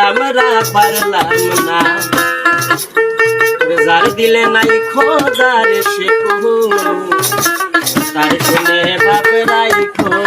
আমরা পারলাম না। যার দিলে নাই খোদার সে তার শুনে বাপ রাইখো না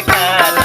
ಕಾಲ